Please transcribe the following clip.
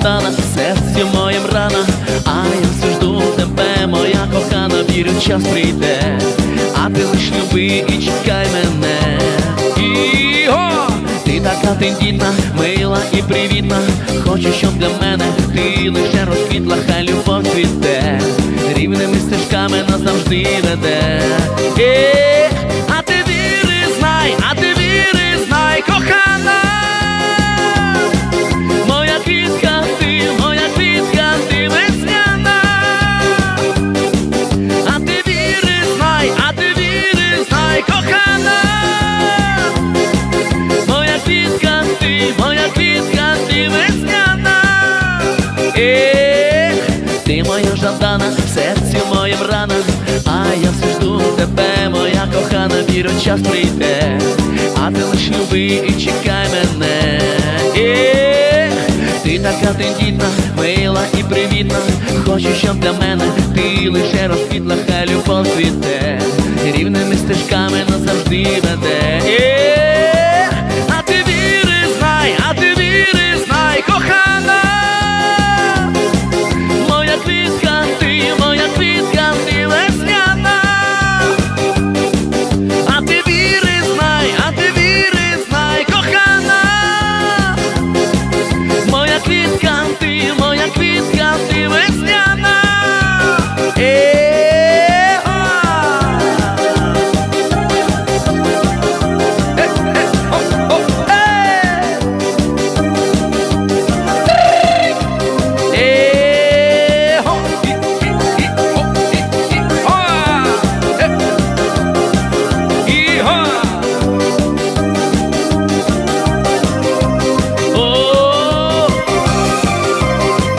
стала серці моїм рана, а я все жду тебе, моя кохана, вірю, час прийде, а ти лиш люби і чекай мене. І-го! Ти така тендітна, мила і привітна. Хочу, щоб для мене ти лише розквітла, хай любов цвіте, рівними стежками назавжди веде. Е, ти моя жадана, серці моєм рана, а я все жду тебе, моя кохана, вірю, час прийде, а ти лиш люби і чекай мене. Ех, ти така тендітна, мила і привітна, хочу, щоб для мене ти лише розквітла, хай любов цвіте, рівними стежками назавжди